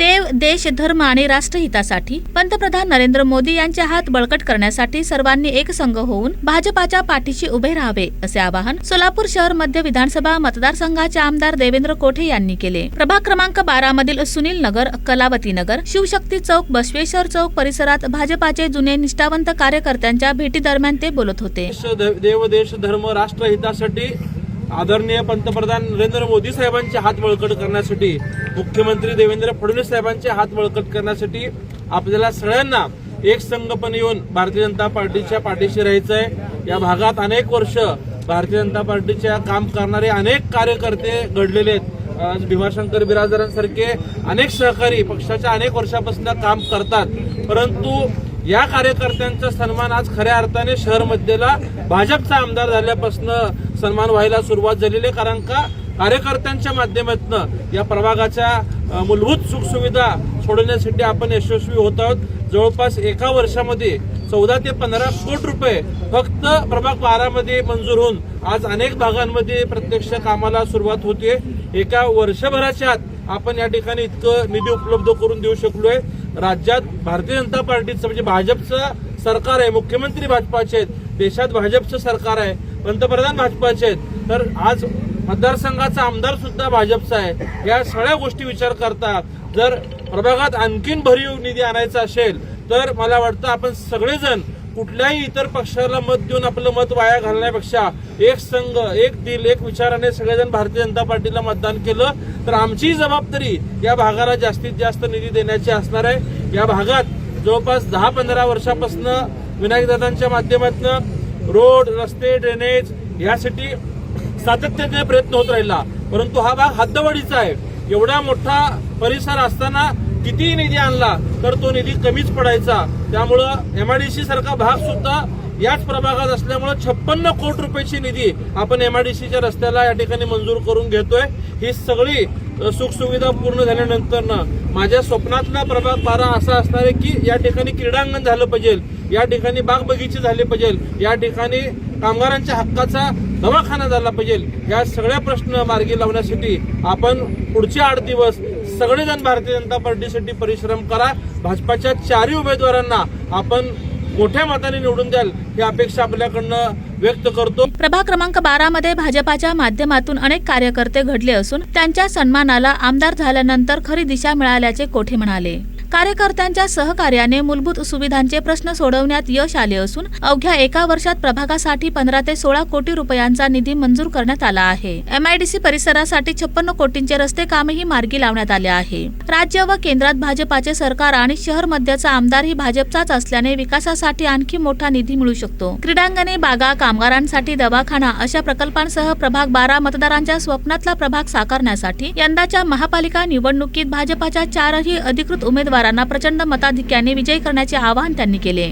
देव देश धर्म आणि राष्ट्रहितासाठी पंतप्रधान नरेंद्र मोदी यांचे हात बळकट करण्यासाठी सर्वांनी एकसंघ होऊन भाजपाच्या पाठीशी उभे राहावे असे आवाहन सोलापूर शहर मध्य विधानसभा मतदारसंघाचे आमदार देवेंद्र कोठे यांनी केले. प्रभाग क्रमांक बारा मधील सुनील नगर कलावती नगर शिवशक्ती चौक बसवेश्वर चौक परिसरात भाजपाचे जुने निष्ठावंत कार्यकर्त्यांच्या भेटी दरम्यान ते बोलत होते. देव देश धर्म राष्ट्रहितासाठी आदरणीय पंतप्रधान नरेंद्र मोदी साहेबांचे हात बळकट करण्यासाठी मुख्यमंत्री देवेंद्र फडणवीस साहेबांचे हात बळकट करण्यासाठी आपल्याला सगळ्यांना एक संघपणे येऊन भारतीय जनता पार्टीच्या पाठीशी राहायचं आहे या भागात अनेक वर्ष भारतीय जनता पार्टीच्या काम करणारे अनेक कार्यकर्ते घडलेले आहेत. आज भीमाशंकर बिराजदारांसारखे अनेक सहकारी पक्षाच्या अनेक वर्षापासून काम करतात. परंतु या कार्यकर्त्यांचा सन्मान आज खऱ्या अर्थाने शहर मध्येला भाजपचा आमदार झाल्यापासून सन्मान व्हायला सुरुवात झालेली आहे. कारण का? कार्यकर्त्यांच्या माध्यमातून या प्रभागाच्या मूलभूत सुखसुविधा सोडवण्यासाठी आपण यशस्वी होत आहोत. जवळपास एका वर्षामध्ये चौदा ते पंधरा कोटी रुपये फक्त प्रभाग बारामध्ये मंजूर होऊन आज अनेक भागांमध्ये प्रत्यक्ष कामाला सुरुवात होते एका वर्षभराच्या आत आपण या ठिकाणी इतकं निधी उपलब्ध करून देऊ शकलोय. राज्यात भारतीय जनता पार्टीचं म्हणजे भाजपचं सरकार आहे मुख्यमंत्री भाजपाचे आहेत देशात भाजपचं सरकार आहे पंतप्रधान भाजपाचे आहेत. तर आज मतदारसंघाचा आमदार सुद्धा भाजपचा आहे. या सगळ्या गोष्टी विचार करता जर प्रभागात आणखीन भरीव निधी आणायचा असेल तर मला वाटतं आपण सगळेजण कुठल्याही इतर पक्षाला मत देऊन आपलं मत वाया घालण्यापेक्षा एक संघ एक दिल एक विचाराने सगळेजण भारतीय जनता पार्टीला मतदान केलं तर आमची जबाबदारी या भागाला जास्तीत जास्त निधी देण्याची असणार आहे. या भागात जवळपास दहा पंधरा वर्षापासून विनायकदादांच्या माध्यमातून रोड रस्ते ड्रेनेज यासाठी सातत्याने प्रयत्न होत राहिला. परंतु हा भाग हद्दवाढीचा आहे. एवढा मोठा परिसर असताना कितीही निधी आणला तर तो निधी कमीच पडायचा. त्यामुळं एमआयडीसी सारखा भाग सुद्धा याच प्रभागात असल्यामुळे छप्पन्न कोटी रुपयाची निधी आपण एमआयडीसीच्या रस्त्याला या ठिकाणी मंजूर करून घेतोय. ही सगळी सुखसुविधा पूर्ण झाल्यानंतर माझ्या स्वप्नातला प्रभाग बारा असा असणार आहे की या ठिकाणी क्रीडांगण झालं पाहिजे या ठिकाणी बाग बगीचे झाले पाहिजे या ठिकाणी कामगारांच्या हक्काचा दवाखाना झाला पाहिजे. या सगळ्या प्रश्न मार्गी लावण्यासाठी आपण पुढचे आठ दिवस सगळेजण भारतीय जनता पार्टीसाठी परिश्रम करा. भाजपाच्या चारही उमेदवारांना आपण मोठ्या मताने निवडून द्याल ही अपेक्षा आपल्याकडनं व्यक्त करतो. प्रभाग क्रमांक बारा मध्ये भाजपाच्या माध्यमातून अनेक कार्यकर्ते घडले असून त्यांच्या सन्मानाला आमदार झाल्यानंतर खरी दिशा मिळाल्याचे कोठे म्हणाले? कार्यकर्त्यांच्या सहकार्याने मूलभूत सुविधांचे प्रश्न सोडवण्यात यश आले असून अवघ्या एका वर्षात प्रभागासाठी पंधरा ते सोळा कोटी रुपयांचा निधी मंजूर करण्यात आला आहे. एमआयडीसी परिसरासाठी छप्पन्न कोटींचे रस्ते कामही मार्गी लावण्यात आले आहे. राज्य व केंद्रात भाजपाचे सरकार आणि शहर मध्याचा आमदारही भाजपचाच असल्याने विकासासाठी आणखी मोठा निधी मिळू शकतो. क्रीडांगणे बागा कामगारांसाठी दवाखाना अशा प्रकल्पांसह प्रभाग बारा मतदारांच्या स्वप्नातला प्रभाग साकारण्यासाठी यंदाच्या महापालिका निवडणुकीत भाजपाच्या चारही अधिकृत उमेदवार उमेदवारांना प्रचंड मताधिक्याने विजयी करण्याचे आवाहन त्यांनी केले.